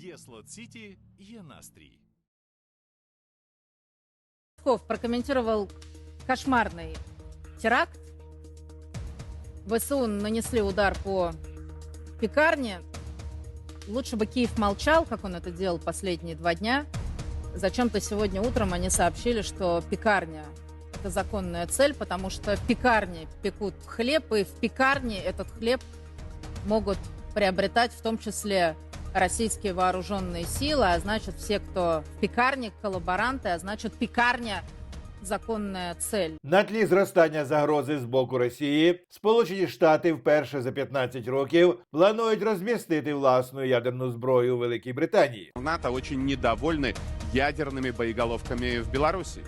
Є Слот-Сіті, є настрій. Песков прокомментировал кошмарный теракт. ВСУ нанесли удар по пекарне. Лучше бы Киев молчал, как он это делал последние два дня. Зачем-то сегодня утром они сообщили, что пекарня – это законная цель, потому что в пекарне пекут хлеб, и в пекарне этот хлеб могут приобретать в том числе российские вооруженные силы, а значит все, кто в пекарне, коллаборанты, а значит пекарня – законная цель. На тлі зростання загрози з боку Росії, Сполучені Штати вперше за 15 років планують розмістити власну ядерну зброю у Великій Британії. НАТО очень недовольны ядерными боеголовками в Беларуси.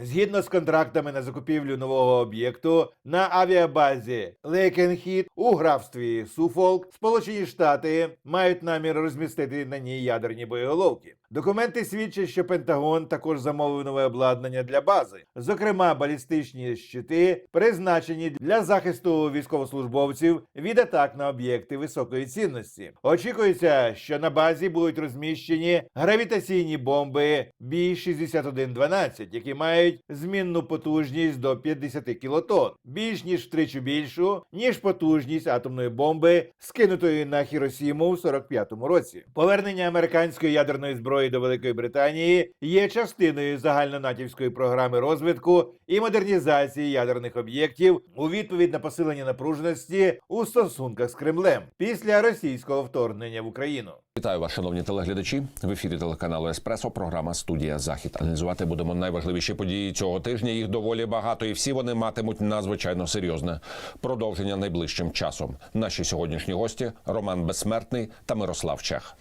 Згідно з контрактами на закупівлю нового об'єкту на авіабазі Лейкенхід у графстві Суфолк, Сполучені Штати мають намір розмістити на ній ядерні боєголовки. Документи свідчать, що Пентагон також замовив нове обладнання для бази, зокрема балістичні щити, призначені для захисту військовослужбовців від атак на об'єкти високої цінності. Очікується, що на базі будуть розміщені гравітаційні бомби B-6112, які мають змінну потужність до 50 кілотон, більш ніж втричі більшу, ніж потужність атомної бомби, скинутої на Хіросіму в 45-му році. Повернення американської ядерної зброї до Великої Британії є частиною загальнонатівської програми розвитку і модернізації ядерних об'єктів у відповідь на посилення напруженості у стосунках з Кремлем після російського вторгнення в Україну. Вітаю вас, шановні телеглядачі. В ефірі телеканалу Еспресо. Програма Студія Захід. Аналізувати будемо найважливіші події цього тижня. Їх доволі багато, і всі вони матимуть надзвичайно серйозне продовження найближчим часом. Наші сьогоднішні гості Роман Безсмертний та Мирослав Чех.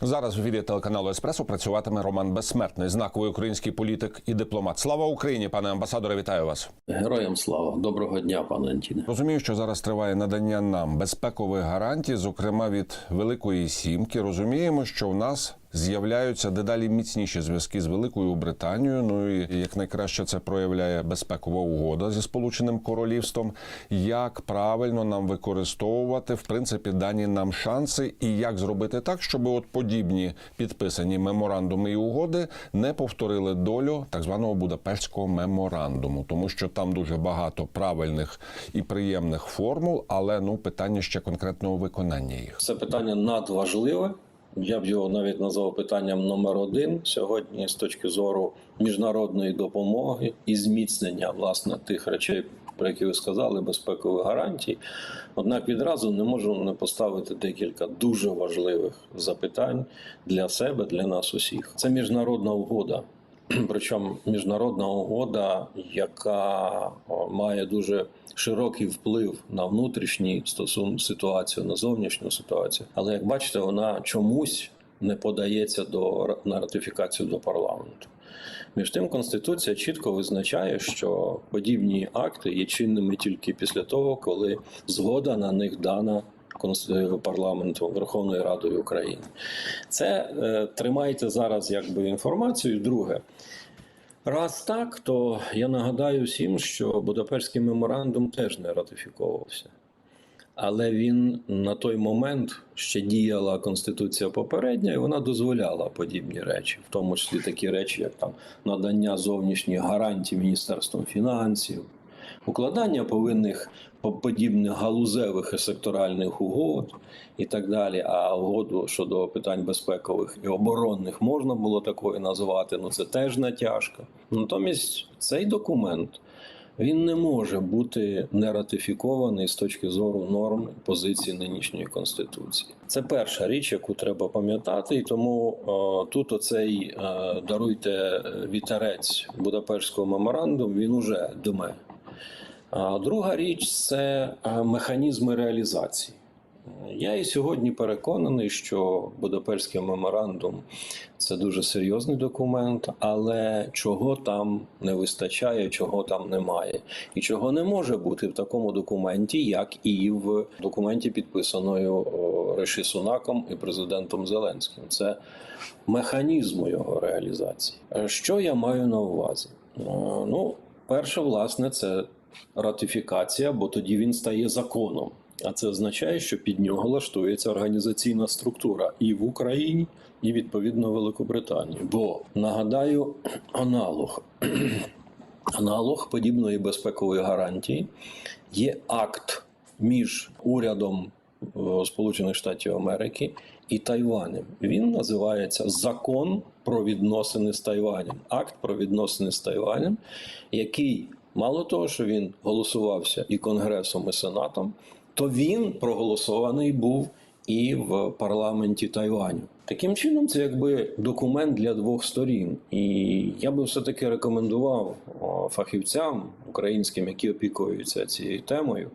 Зараз в ефірі телеканалу Еспресо працюватиме Роман Безсмертний, знаковий український політик і дипломат. Слава Україні, пане амбасадоре, вітаю вас. Героям слава, доброго дня, пане Антіне. Розумію, що зараз триває надання нам безпекових гарантій, зокрема від Великої Сімки. Розуміємо, що в нас з'являються дедалі міцніші зв'язки з Великою Британією. Ну і як найкраще це проявляє безпекова угода зі Сполученим Королівством. Як правильно нам використовувати в принципі дані нам шанси, і як зробити так, щоб от подібні підписані меморандуми і угоди не повторили долю так званого Будапештського меморандуму, тому що там дуже багато правильних і приємних формул, але ну питання ще конкретного виконання їх. Це питання надважливе. Я б його навіть назвав питанням номер один сьогодні з точки зору міжнародної допомоги і зміцнення власне тих речей, про які ви сказали, безпекових гарантій. Однак відразу не можу не поставити декілька дуже важливих запитань для себе, для нас усіх. Це міжнародна угода. Причому міжнародна угода, яка має дуже широкий вплив на внутрішні стосун ситуацію, на зовнішню ситуацію. Але як бачите, вона чомусь не подається до на ратифікацію до парламенту. Між тим, конституція чітко визначає, що подібні акти є чинними тільки після того, коли згода на них дана Парламентом Верховною Радою України. Це е, тримайте зараз якби інформацію. Друге, раз так, то я нагадаю всім, що Будапештський меморандум теж не ратифіковувався. Але він на той момент ще діяла конституція попередня, і вона дозволяла подібні речі, в тому числі такі речі, як там надання зовнішніх гарантій Міністерством фінансів, укладання повинних подібних галузевих і секторальних угод і так далі. А угоду щодо питань безпекових і оборонних можна було такою назвати. Ну це теж натяжка. Натомість цей документ. Він не може бути не ратифікований з точки зору норм і позицій нинішньої конституції. Це перша річ, яку треба пам'ятати, і тому е, тут оцей е, даруйте вітерець Будапештського меморандуму, він уже дме. Друга річ це е, механізми реалізації. Я і сьогодні переконаний, що Будапештський меморандум це дуже серйозний документ, але чого там не вистачає, чого там немає, і чого не може бути в такому документі, як і в документі, підписаною о, Риші Сунаком і президентом Зеленським. Це механізму його реалізації. Е, Що я маю на увазі? Е, Ну, перше, власне, це ратифікація, бо тоді він стає законом. А це означає, що під нього лаштується організаційна структура і в Україні, і відповідно Великобританії. Бо нагадаю, аналог. Аналог подібної безпекової гарантії є акт між урядом е, Сполучених Штатів Америки і Тайванем. Він називається Закон про відносини з Тайванем. Акт про відносини з Тайванем, який мало того, що він голосувався і Конгресом, і Сенатом, то він проголосований був і в парламенті Тайваню. Таким чином, це якби документ для двох сторін. І я би все-таки рекомендував фахівцям українським, які опікуються цією темою,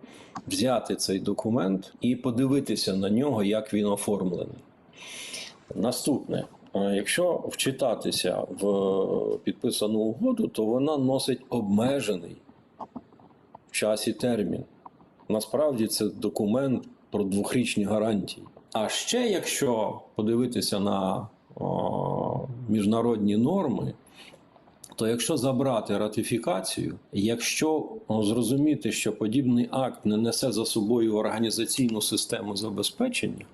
взяти цей документ і подивитися на нього, як він оформлений. Наступне. Е, Якщо вчитатися в підписану угоду, то вона носить обмежений в часі термін. Насправді це документ про двохрічні гарантії. А ще, якщо подивитися на о, міжнародні норми, то якщо забрати ратифікацію, якщо зрозуміти, що подібний акт не несе за собою організаційну систему забезпечення,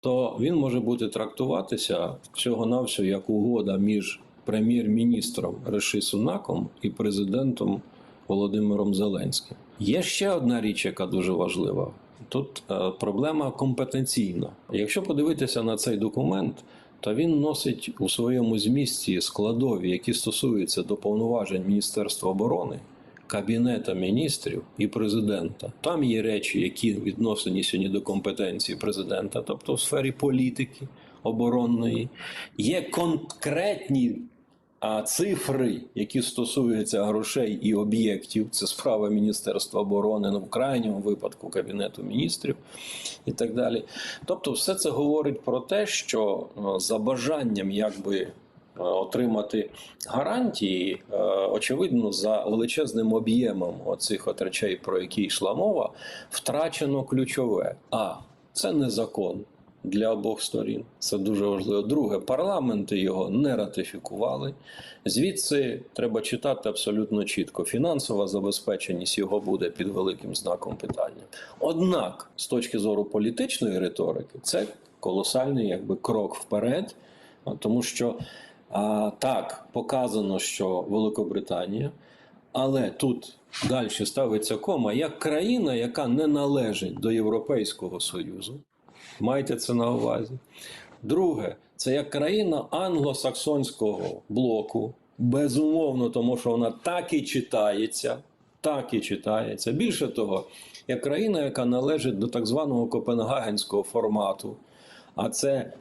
то він може бути трактуватися всього-навсього як угода між прем'єр-міністром Реши Сунаком і президентом Володимиром Зеленським. Є ще одна річ, яка дуже важлива. Тут е, проблема компетенційна. Якщо подивитися на цей документ, то він носить у своєму змісті складові, які стосуються до повноважень Міністерства оборони, Кабінета міністрів і президента. Там є речі, які відносені сьогодні до компетенції президента, тобто в сфері політики оборонної. Є конкретні а цифри, які стосуються грошей і об'єктів, це справа Міністерства оборони, ну в крайньому випадку Кабінету міністрів і так далі. Тобто, все це говорить про те, що е, за бажанням якби отримати гарантії, е, очевидно, за величезним об'ємом оцих от речей, про які йшла мова, втрачено ключове. А це не закон для обох сторін. Це дуже важливо. Друге, парламенти його не ратифікували. Звідси треба читати абсолютно чітко. Фінансова забезпеченість його буде під великим знаком питання. Однак, з точки зору політичної риторики, це колосальний якби крок вперед, тому що а, так показано, що Великобританія. Але тут далі ставиться кома як країна, яка не належить до Європейського Союзу. Майте це на увазі. Друге, це як країна англосаксонського блоку. Безумовно, тому що вона так і читається, так і читається. Більше того, як країна, яка належить до так званого копенгагенського формату, а це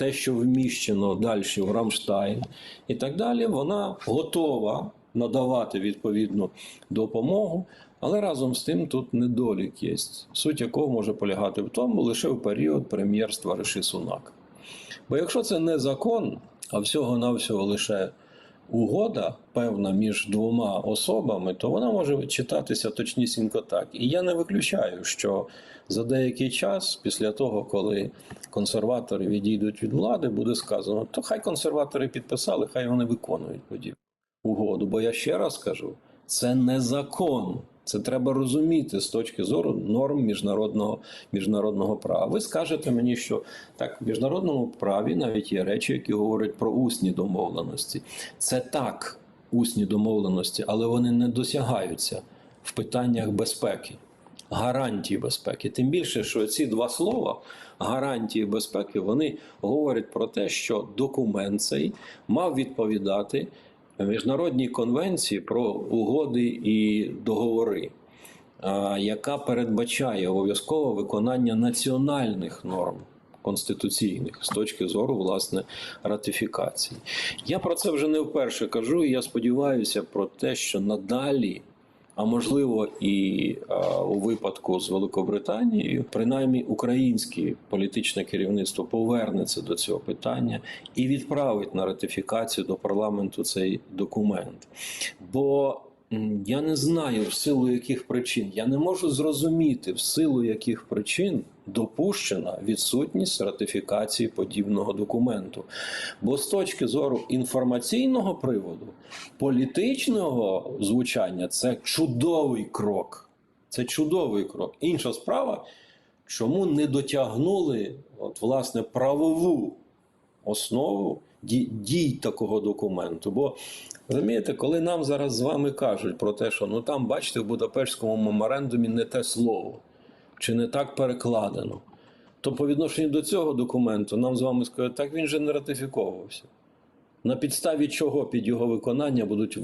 те, що вміщено далі в Рамштайн і так далі, вона готова надавати відповідну допомогу. Але разом з тим тут недолік є, суть якого може полягати в тому лише в період прем'єрства Риши Сунак. Бо якщо це не закон, а всього-навсього лише угода певна між двома особами, то вона може читатися точнісінько так. І я не виключаю, що за деякий час, після того, коли консерватори відійдуть від влади, буде сказано, то хай консерватори підписали, хай вони виконують подібну угоду. Бо я ще раз кажу, це не закон. Це треба розуміти з точки зору норм міжнародного міжнародного права. Ви скажете мені, що так в міжнародному праві навіть є речі, які говорять про усні домовленості. Це так, усні домовленості, але вони не досягаються в питаннях безпеки, гарантії безпеки. Тим більше, що ці два слова гарантії безпеки вони говорять про те, що документ цей мав відповідати міжнародній конвенції про угоди і договори, яка передбачає обов'язкове виконання національних норм. Конституційних з точки зору власне ратифікації. Я про це вже не вперше кажу, і я сподіваюся про те, що надалі, а можливо, і а, у випадку з Великобританією, принаймні українське політичне керівництво повернеться до цього питання і відправить на ратифікацію до парламенту цей документ. Бо я не знаю в силу яких причин, я не можу зрозуміти в силу яких причин допущена відсутність ратифікації подібного документу. Бо з точки зору інформаційного приводу, політичного звучання це чудовий крок. Це чудовий крок. Інша справа, чому не дотягнули от, власне правову основу дій, такого документу? Бо розумієте, коли нам зараз з вами кажуть про те, що ну там, бачите, в Будапештському меморандумі не те слово, чи не так перекладено, то по відношенню до цього документу нам з вами скажуть, так він же не ратифіковувався. На підставі чого під його виконання будуть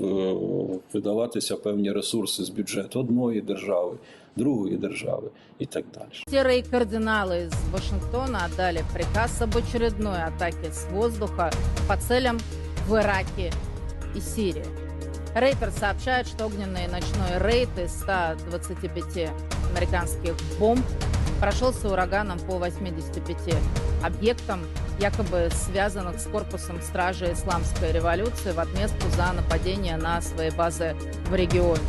видаватися певні ресурси з бюджету одної держави, другої держави і так далі. Серые кардиналы из Вашингтона отдали приказ об очередной атаке с воздуха по целям в Ираке и Сирии. Рейтер сообщает, что огненный ночной рейд из 125 американских бомб прошелся ураганом по 85 объектам, якобы связанных с корпусом стражи исламской революции в отместку за нападение на свои базы в регионе.